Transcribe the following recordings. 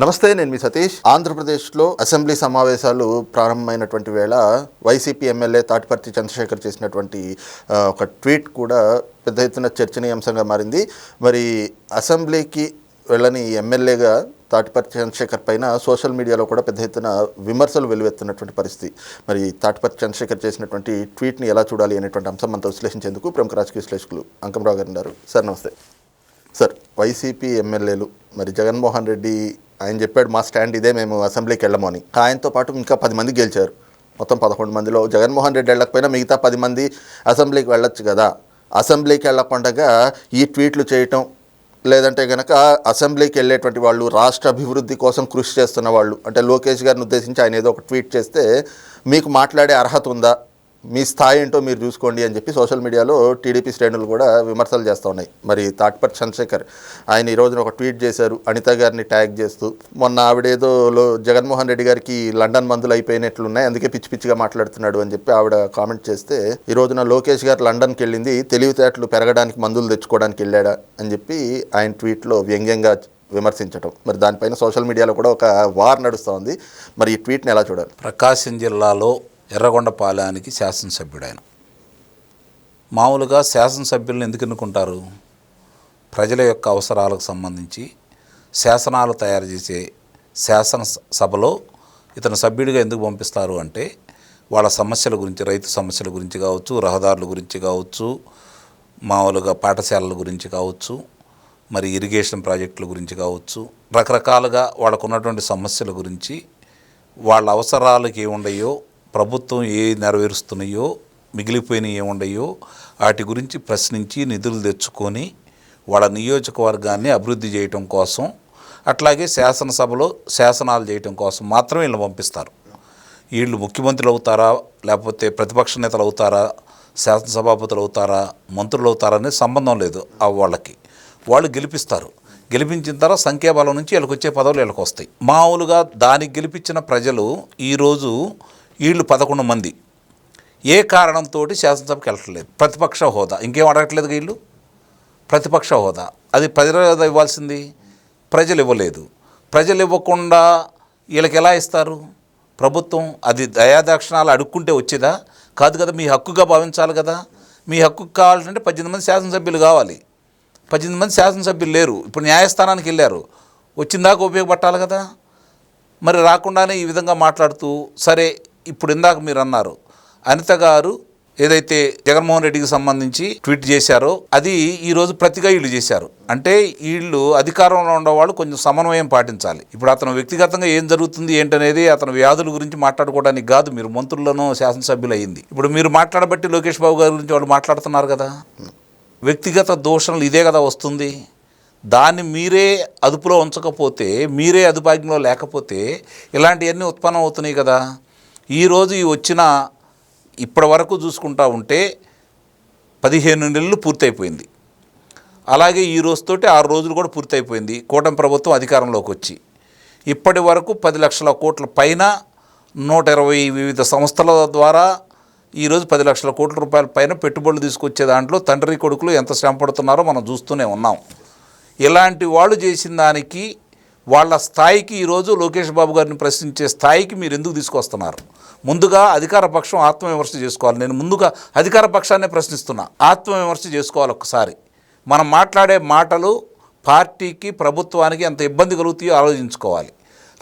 నమస్తే నేను మీ సతీష్. ఆంధ్రప్రదేశ్లో అసెంబ్లీ సమావేశాలు ప్రారంభమైనటువంటి వేళ వైసీపీ ఎమ్మెల్యే తాటిపర్తి చంద్రశేఖర్ చేసినటువంటి ఒక ట్వీట్ కూడా పెద్ద ఎత్తున చర్చనీయాంశంగా మారింది. మరి అసెంబ్లీకి వెళ్ళని ఎమ్మెల్యేగా తాటిపర్తి చంద్రశేఖర్ పైన సోషల్ మీడియాలో కూడా పెద్ద ఎత్తున విమర్శలు వెలువెత్తున్నటువంటి పరిస్థితి. మరి తాటిపర్తి చంద్రశేఖర్ చేసినటువంటి ట్వీట్ని ఎలా చూడాలి అనేటువంటి అంశం మనతో విశ్లేషించేందుకు ప్రముఖ రాజకీయ విశ్లేషకులు అంకంరావు గారు ఉన్నారు. సార్ నమస్తే. సార్ వైసీపీ ఎమ్మెల్యేలు మరి జగన్మోహన్ రెడ్డి ఆయన చెప్పాడు మా స్టాండ్ ఇదే మేము అసెంబ్లీకి వెళ్ళమని ఆయనతో పాటు ఇంకా పది మంది గెలిచారు. మొత్తం పదకొండు మందిలో జగన్మోహన్ రెడ్డి వెళ్ళకపోయినా మిగతా పది మంది అసెంబ్లీకి వెళ్ళొచ్చు కదా. అసెంబ్లీకి వెళ్ళకుండా ఈ ట్వీట్లు చేయటం లేదంటే కనుక అసెంబ్లీకి వెళ్ళేటువంటి వాళ్ళు రాష్ట్ర అభివృద్ధి కోసం కృషి చేస్తున్న వాళ్ళు అంటే లోకేష్ గారిని ఉద్దేశించి ఆయన ఏదో ఒక ట్వీట్ చేస్తే మీకు మాట్లాడే అర్హత ఉందా? మీ స్థాయి ఏంటో మీరు చూసుకోండి అని చెప్పి సోషల్ మీడియాలో టీడీపీ శ్రేణులు కూడా విమర్శలు చేస్తూ ఉన్నాయి. మరి తాట్పట్ చంద్రశేఖర్ ఆయన ఈ రోజున ఒక ట్వీట్ చేశారు అనిత గారిని ట్యాగ్ చేస్తూ. మొన్న ఆవిడేదో లో జగన్మోహన్ రెడ్డి గారికి లండన్ మందులు అయిపోయినట్లున్నాయి అందుకే పిచ్చి పిచ్చిగా మాట్లాడుతున్నాడు అని చెప్పి ఆవిడ కామెంట్ చేస్తే ఈ రోజున లోకేష్ గారు లండన్కి వెళ్ళింది తెలివితేటలు పెరగడానికి మందులు తెచ్చుకోవడానికి వెళ్ళాడా అని చెప్పి ఆయన ట్వీట్లో వ్యంగ్యంగా విమర్శించడం మరి దానిపైన సోషల్ మీడియాలో కూడా ఒక వార్ నడుస్తూ ఉంది. మరి ఈ ట్వీట్ని ఎలా చూడాలి? ప్రకాశం జిల్లాలో ఎర్రగొండపాలెనికి శాసనసభ్యుడు ఆయన మామూలుగా శాసనసభ్యులను ఎందుకు ఎన్నుకుంటారు? ప్రజల యొక్క అవసరాలకు సంబంధించి శాసనాలు తయారు చేసే శాసన సభలో ఇతను సభ్యుడిగా ఎందుకు పంపిస్తారు అంటే వాళ్ళ సమస్యల గురించి రైతు సమస్యల గురించి కావచ్చు రహదారుల గురించి కావచ్చు మామూలుగా పాఠశాలల గురించి కావచ్చు మరి ఇరిగేషన్ ప్రాజెక్టుల గురించి కావచ్చు రకరకాలుగా వాళ్ళకు ఉన్నటువంటి సమస్యల గురించి వాళ్ళ అవసరాలకు ఏముండయో ప్రభుత్వం ఏ నెరవేరుస్తున్నాయో మిగిలిపోయినవి ఏముండయో వాటి గురించి ప్రశ్నించి నిధులు తెచ్చుకొని వాళ్ళ నియోజకవర్గాన్ని అభివృద్ధి చేయటం కోసం అట్లాగే శాసనసభలో శాసనాలు చేయటం కోసం మాత్రమే వీళ్ళని పంపిస్తారు. వీళ్ళు ముఖ్యమంత్రులు అవుతారా లేకపోతే ప్రతిపక్ష నేతలు అవుతారా శాసనసభాపతులు అవుతారా మంత్రులు అవుతారా అనేది సంబంధం లేదు ఆ వాళ్ళకి. వాళ్ళు గెలిపిస్తారు. గెలిపించిన తర్వాత సంఖ్యాబలం నుంచి వీళ్ళకి వచ్చే పదవులు వీళ్ళకి వస్తాయి మామూలుగా దానికి గెలిపించిన ప్రజలు ఈరోజు వీళ్ళు పదకొండు మంది. ఏ కారణంతో శాసనసభకి వెళ్ళట్లేదు ప్రతిపక్ష హోదా. ఇంకేం అడగట్లేదు వీళ్ళు ప్రతిపక్ష హోదా. అది ప్రజలు ఇవ్వాల్సింది. ప్రజలు ఇవ్వలేదు. ప్రజలు ఇవ్వకుండా వీళ్ళకి ఎలా ఇస్తారు? ప్రభుత్వం అది దయాదాక్షిణాలు అడుక్కుంటే వచ్చేదా? కాదు కదా మీ హక్కుగా భావించాలి కదా. మీ హక్కు కావాలంటే పద్దెనిమిది మంది శాసనసభ్యులు కావాలి. పద్దెనిమిది మంది శాసనసభ్యులు లేరు. ఇప్పుడు న్యాయస్థానానికి వెళ్ళారు. వచ్చిందాక ఉపయోగపట్టాలి కదా. మరి రాకుండానే ఈ విధంగా మాట్లాడుతూ సరే ఇప్పుడు ఇందాక మీరు అన్నారు అనిత గారు ఏదైతే జగన్మోహన్ రెడ్డికి సంబంధించి ట్వీట్ చేశారో అది ఈరోజు ప్రతిగా వీళ్ళు చేశారు. అంటే వీళ్ళు అధికారంలో ఉండేవాళ్ళు కొంచెం సమన్వయం పాటించాలి. ఇప్పుడు అతను వ్యక్తిగతంగా ఏం జరుగుతుంది ఏంటనేది అతను వ్యాధుల గురించి మాట్లాడుకోవడానికి కాదు మీరు మంత్రులను శాసనసభ్యులు అయింది ఇప్పుడు మీరు మాట్లాడబట్టి లోకేష్ బాబు గారి గురించి వాళ్ళు మాట్లాడుతున్నారు కదా. వ్యక్తిగత దోషణలు ఇదే కదా వస్తుంది. దాన్ని మీరే అదుపులో ఉంచకపోతే మీరే అదుపాగ్యంలో లేకపోతే ఇలాంటివన్నీ ఉత్పన్నం అవుతున్నాయి కదా. ఈరోజు ఈ వచ్చిన ఇప్పటి వరకు చూసుకుంటా ఉంటే పదిహేను నెలలు పూర్తయిపోయింది. అలాగే ఈ రోజుతోటి ఆరు రోజులు కూడా పూర్తయిపోయింది. కూటమి ప్రభుత్వం అధికారంలోకి వచ్చి. ఇప్పటి వరకు పది లక్షల కోట్ల పైన నూట ఇరవై వివిధ సంస్థల ద్వారా ఈరోజు పది లక్షల కోట్ల రూపాయల పైన పెట్టుబడులు తీసుకొచ్చే దాంట్లో తండ్రి కొడుకులు ఎంత శ్రమ పడుతున్నారో మనం చూస్తూనే ఉన్నాం. ఇలాంటి వాళ్ళు చేసిన దానికి వాళ్ళ స్థాయికి ఈరోజు లోకేష్ బాబు గారిని ప్రశ్నించే స్థాయికి మీరు ఎందుకు తీసుకొస్తున్నారు? ముందుగా అధికార పక్షం ఆత్మవిమర్శ చేసుకోవాలి. నేను ముందుగా అధికార పక్షాన్నే ప్రశ్నిస్తున్నా. ఆత్మవిమర్శ చేసుకోవాలి ఒకసారి మనం మాట్లాడే మాటలు పార్టీకి ప్రభుత్వానికి ఎంత ఇబ్బంది కలుగుతాయో ఆలోచించుకోవాలి.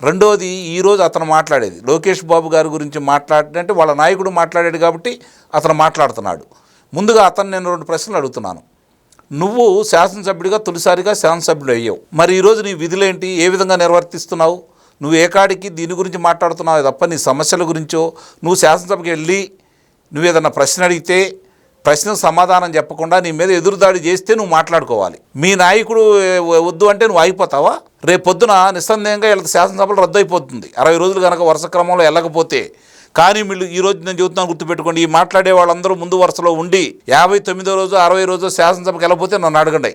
రెండోది ఈరోజు అతను మాట్లాడేది. లోకేష్ బాబు గారి గురించి మాట్లాడినంటే వాళ్ళ నాయకుడు మాట్లాడాడు కాబట్టి అతను మాట్లాడుతున్నాడు. ముందుగా అతను నేను రెండు ప్రశ్నలు అడుగుతున్నాను. నువ్వు శాసనసభ్యుడిగా తొలిసారిగా శాసనసభ్యుడు అయ్యావు. మరి ఈరోజు నీ విధులేంటి? ఏ విధంగా నిర్వర్తిస్తున్నావు? నువ్వు ఏ కాడికి దీని గురించి మాట్లాడుతున్నావు తప్ప నీ సమస్యల గురించో నువ్వు శాసనసభకి వెళ్ళి నువ్వు ఏదన్నా ప్రశ్న అడిగితే ప్రశ్నకు సమాధానం చెప్పకుండా నీ మీద ఎదురుదాడి చేస్తే నువ్వు మాట్లాడుకోవాలి. మీ నాయకుడు వద్దు అంటే నువ్వు ఆగిపోతావా? రేపు పొద్దున నిస్సందేహంగా వెళ్ళి శాసనసభలు రద్దు అయిపోతుంది అరవై రోజులు కనుక వరుస క్రమంలో వెళ్ళకపోతే. కానీ వీళ్ళు ఈ రోజు నేను చెబుతున్నాను గుర్తుపెట్టుకోండి ఈ మాట్లాడే వాళ్ళందరూ ముందు వరుసలో ఉండి యాభై తొమ్మిదో రోజు అరవై రోజు శాసనసభకి వెళ్ళకపోతే నన్ను అడగండి.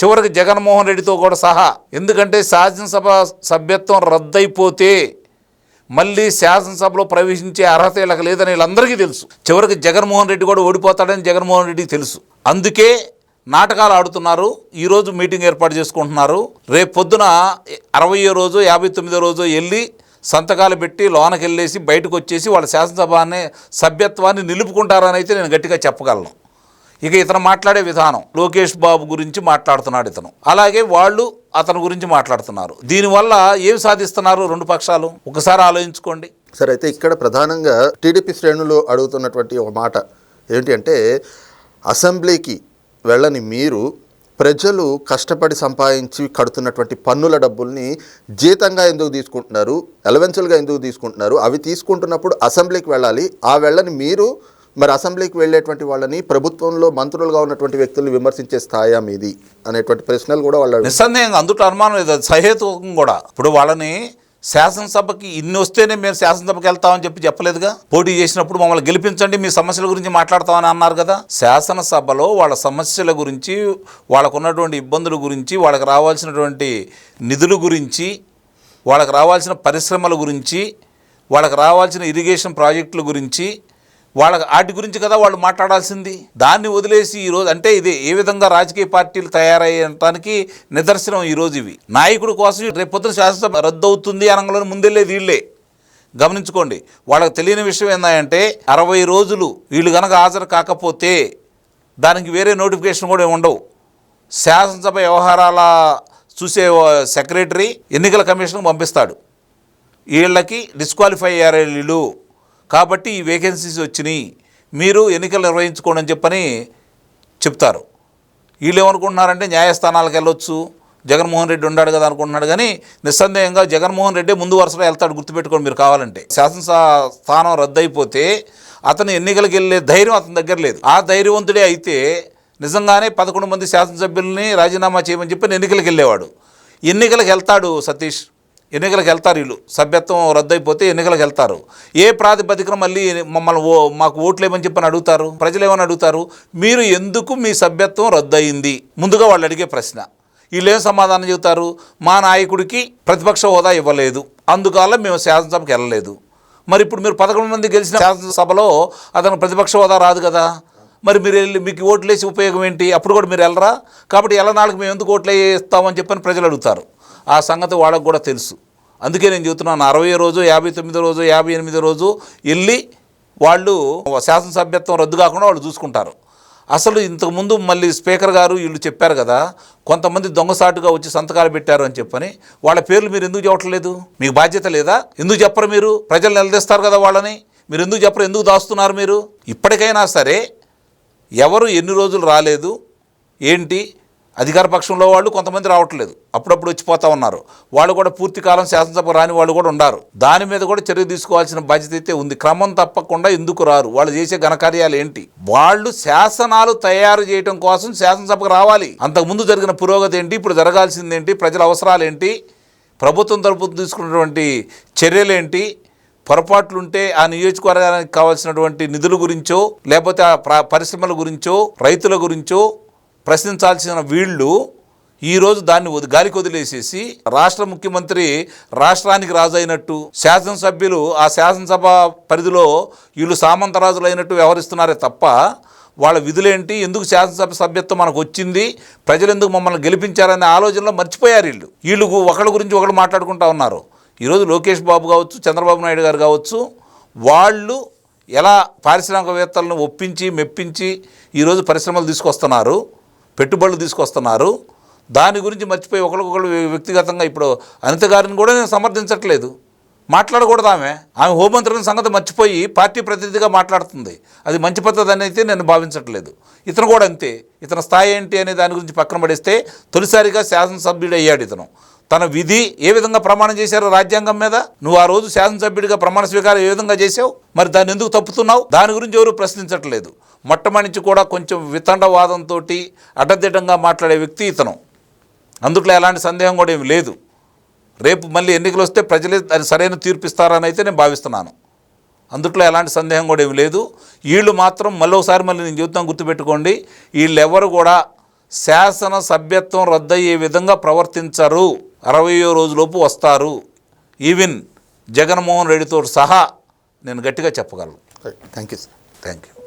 చివరికి జగన్మోహన్ రెడ్డితో కూడా సహా. ఎందుకంటే శాసనసభ సభ్యత్వం రద్దయిపోతే మళ్ళీ శాసనసభలో ప్రవేశించే అర్హత వీళ్ళకి లేదని వీళ్ళందరికీ తెలుసు. చివరికి జగన్మోహన్ రెడ్డి కూడా ఓడిపోతాడని జగన్మోహన్ రెడ్డికి తెలుసు. అందుకే నాటకాలు ఆడుతున్నారు. ఈరోజు మీటింగ్ ఏర్పాటు చేసుకుంటున్నారు. రేపు పొద్దున అరవయో రోజు యాభై తొమ్మిదో రోజు వెళ్ళి సంతకాలు పెట్టి లోనకెళ్ళేసి బయటకు వచ్చేసి వాళ్ళ శాసనసభాన్ని సభ్యత్వాన్ని నిలుపుకుంటారని అయితే నేను గట్టిగా చెప్పగలను. ఇక ఇతను మాట్లాడే విధానం. లోకేష్ బాబు గురించి మాట్లాడుతున్నాడు ఇతను. అలాగే వాళ్ళు అతని గురించి మాట్లాడుతున్నారు. దీనివల్ల ఏం సాధిస్తున్నారు రెండు పక్షాలు? ఒకసారి ఆలోచించుకోండి. సరే అయితే ఇక్కడ ప్రధానంగా టీడీపీ శ్రేణులు అడుగుతున్నటువంటి ఒక మాట ఏంటి అంటే అసెంబ్లీకి వెళ్ళని మీరు ప్రజలు కష్టపడి సంపాదించి కడుతున్నటువంటి పన్నుల డబ్బుల్ని జీతంగా ఎందుకు తీసుకుంటున్నారు? ఎలవెన్సులుగా ఎందుకు తీసుకుంటున్నారు? అవి తీసుకుంటున్నప్పుడు అసెంబ్లీకి వెళ్ళాలి. ఆ వెళ్ళని మీరు మరి అసెంబ్లీకి వెళ్ళేటువంటి వాళ్ళని ప్రభుత్వంలో మంత్రులుగా ఉన్నటువంటి వ్యక్తులు విమర్శించే స్థాయా మీది అనేటువంటి ప్రశ్నలు కూడా వాళ్ళు నిస్సందేహంగా అందుట్లో అనుమానం లేదు. సహేతుకం కూడా. ఇప్పుడు వాళ్ళని శాసనసభకి ఇన్ని వస్తేనే మేము శాసనసభకి వెళ్తామని చెప్పి చెప్పలేదుగా? పోటీ చేసినప్పుడు మమ్మల్ని గెలిపించండి మీ సమస్యల గురించి మాట్లాడతామని అన్నారు కదా? శాసనసభలో వాళ్ళ సమస్యల గురించి వాళ్ళకున్నటువంటి ఇబ్బందుల గురించి వాళ్ళకి రావాల్సినటువంటి నిధుల గురించి వాళ్ళకి రావాల్సిన పరిశ్రమల గురించి వాళ్ళకి రావాల్సిన ఇరిగేషన్ ప్రాజెక్టుల గురించి వాళ్ళ వాటి గురించి కదా వాళ్ళు మాట్లాడాల్సింది. దాన్ని వదిలేసి ఈరోజు అంటే ఇది ఏ విధంగా రాజకీయ పార్టీలు తయారయ్యటానికి నిదర్శనం ఈరోజు ఇవి. నాయకుడి కోసం రేపొద్దున శాసనసభ రద్దవుతుంది అనగానే ముందెళ్ళేది వీళ్ళే. గమనించుకోండి. వాళ్ళకి తెలియని విషయం ఏంటంటే అరవై రోజులు వీళ్ళు కనుక హాజరు కాకపోతే దానికి వేరే నోటిఫికేషన్ కూడా ఉండవు. శాసనసభ వ్యవహారాల చూసే సెక్రటరీ ఎన్నికల కమిషన్కి పంపిస్తాడు. వీళ్ళకి డిస్క్వాలిఫై అయ్యారు వీళ్ళు. కాబట్టి ఈ వేకెన్సీస్ వచ్చినాయి. మీరు ఎన్నికలు నిర్వహించుకోండి అని చెప్పని చెప్తారు. వీళ్ళు ఏమనుకుంటున్నారంటే న్యాయస్థానాలకు వెళ్ళొచ్చు జగన్మోహన్ రెడ్డి ఉన్నాడు కదా అనుకుంటున్నాడు కానీ నిస్సందేహంగా జగన్మోహన్ రెడ్డి ముందు వరుసలో వెళ్తాడు గుర్తుపెట్టుకోండి మీరు కావాలంటే. శాసనసభ స్థానం రద్దయిపోతే అతను ఎన్నికలకు వెళ్ళే ధైర్యం అతని దగ్గర లేదు. ఆ ధైర్యవంతుడే అయితే నిజంగానే పదకొండు మంది శాసనసభ్యుల్ని రాజీనామా చేయమని చెప్పి ఎన్నికలకు వెళ్ళేవాడు. ఎన్నికలకు వెళ్తాడు సతీష్. ఎన్నికలకు వెళ్తారు వీళ్ళు. సభ్యత్వం రద్దయిపోతే ఎన్నికలకు వెళ్తారు. ఏ ప్రాతిపదికన మళ్ళీ మమ్మల్ని ఓ మాకు ఓట్లేమని చెప్పని అడుగుతారు? ప్రజలు ఏమని అడుగుతారు? మీరు ఎందుకు మీ సభ్యత్వం రద్దయింది? ముందుగా వాళ్ళు అడిగే ప్రశ్న. వీళ్ళు ఏం సమాధానం చెబుతారు? మా నాయకుడికి ప్రతిపక్ష హోదా ఇవ్వలేదు. అందువల్ల మేము శాసనసభకి వెళ్ళలేదు. మరి ఇప్పుడు మీరు పదకొండు మంది గెలిచిన శాసనసభలో అతను ప్రతిపక్ష హోదా రాదు కదా? మరి మీరు వెళ్ళి మీకు ఓట్లు వేసి ఉపయోగం ఏంటి? అప్పుడు కూడా మీరు వెళ్ళరా? కాబట్టి ఎల్లనాళ్ళకి మేము ఎందుకు ఓట్లు వేస్తామని చెప్పని ప్రజలు అడుగుతారు. ఆ సంగతి వాళ్ళకు కూడా తెలుసు. అందుకే నేను చెబుతున్నాను అరవై రోజు యాభై తొమ్మిదో రోజు యాభై ఎనిమిదో రోజు వెళ్ళి వాళ్ళు శాసనసభ్యత్వం రద్దు కాకుండా వాళ్ళు చూసుకుంటారు. అసలు ఇంతకుముందు మళ్ళీ స్పీకర్ గారు వీళ్ళు చెప్పారు కదా కొంతమంది దొంగసాటుగా వచ్చి సంతకాలు పెట్టారు అని చెప్పని వాళ్ళ పేర్లు మీరు ఎందుకు చెప్పట్లేదు? మీకు బాధ్యత లేదా? ఎందుకు చెప్పరు మీరు? ప్రజలు నిలదీస్తారు కదా వాళ్ళని. మీరు ఎందుకు చెప్పరు? ఎందుకు దాస్తున్నారు మీరు? ఇప్పటికైనా సరే ఎవరు ఎన్ని రోజులు రాలేదు? ఏంటి? అధికార పక్షంలో వాళ్ళు కొంతమంది రావట్లేదు. అప్పుడప్పుడు వచ్చిపోతూ ఉన్నారు. వాళ్ళు కూడా పూర్తి కాలం శాసనసభ రాని వాళ్ళు కూడా ఉన్నారు దాని మీద కూడా చర్య తీసుకోవాల్సిన బాధ్యత అయితే ఉంది. క్రమం తప్పకుండా ఎందుకు రారు? వాళ్ళు చేసే ఘనకార్యాలు ఏంటి? వాళ్ళు శాసనాలు తయారు చేయడం కోసం శాసనసభకు రావాలి. అంతకుముందు జరిగిన పురోగతి ఏంటి? ఇప్పుడు జరగాల్సింది ఏంటి? ప్రజల అవసరాలు ఏంటి? ప్రభుత్వం తరపు తీసుకున్నటువంటి చర్యలేంటి పొరపాట్లుంటే ఆ నియోజకవర్గానికి కావాల్సినటువంటి నిధుల గురించో లేకపోతే ఆ పరిశ్రమల గురించో రైతుల గురించో ప్రశ్నించాల్సిన వీళ్ళు ఈరోజు దాన్ని వది- గాలికి వదిలేసేసి రాష్ట్ర ముఖ్యమంత్రి రాష్ట్రానికి రాజు అయినట్టు శాసనసభ్యులు ఆ శాసనసభ పరిధిలో వీళ్ళు సామంతరాజులు అయినట్టు వ్యవహరిస్తున్నారే తప్ప వాళ్ళ విధులేంటి? ఎందుకు శాసనసభ సభ్యత్వం మనకు వచ్చింది? ప్రజలు ఎందుకు మమ్మల్ని గెలిపించారనే ఆలోచనలో మర్చిపోయారు వీళ్ళు. వీళ్ళు ఒకళ్ళ గురించి ఒకళ్ళు మాట్లాడుకుంటా ఉన్నారు. ఈరోజు లోకేష్ బాబు కావచ్చు చంద్రబాబు నాయుడు గారు కావచ్చు వాళ్ళు ఎలా పారిశ్రామికవేత్తలను ఒప్పించి మెప్పించి ఈరోజు పరిశ్రమలు తీసుకొస్తున్నారు? పెట్టుబడులు తీసుకొస్తున్నారు. దాని గురించి మర్చిపోయి ఒకరికొకరు వ్యక్తిగతంగా ఇప్పుడు అనిత గారిని కూడా నేను సమర్థించట్లేదు. మాట్లాడకూడదు ఆమె. ఆమె హోంమంత్రుల సంగతి మర్చిపోయి పార్టీ ప్రతినిధిగా మాట్లాడుతుంది. అది మంచి పద్ధతి అనేది నేను భావించట్లేదు. ఇతను కూడా అంతే. ఇతని స్థాయి ఏంటి అనే దాని గురించి పక్కన పడేస్తే తొలిసారిగా శాసనసభ్యుడు అయ్యాడు ఇతను. తన విధి ఏ విధంగా ప్రమాణం చేశారు రాజ్యాంగం మీద? నువ్వు ఆ రోజు శాసనసభ్యుడిగా ప్రమాణ స్వీకారం ఏ విధంగా చేసావు మరి దాన్ని ఎందుకు తప్పుతున్నావు? దాని గురించి ఎవరు ప్రశ్నించట్లేదు. మొట్టమొదటి కూడా కొంచెం వితండవాదంతో అడ్డదిడ్డంగా మాట్లాడే వ్యక్తి ఇతను. అందుట్లో ఎలాంటి సందేహం కూడా ఏమి లేదు. రేపు మళ్ళీ ఎన్నికలు వస్తే ప్రజలే దాన్ని సరైన తీర్పిస్తారని అయితే నేను భావిస్తున్నాను. అందుట్లో ఎలాంటి సందేహం కూడా ఏమి లేదు. వీళ్ళు మాత్రం మళ్ళీసారి మళ్ళీ నేను జీవితం గుర్తుపెట్టుకోండి. వీళ్ళెవరు కూడా శాసన సభ్యత్వం రద్దయ్యే విధంగా ప్రవర్తించరు. అరవయో రోజులోపు వస్తారు. ఈవెన్ జగన్మోహన్ రెడ్డితో సహా నేను గట్టిగా చెప్పగలను. Thank you sir thank you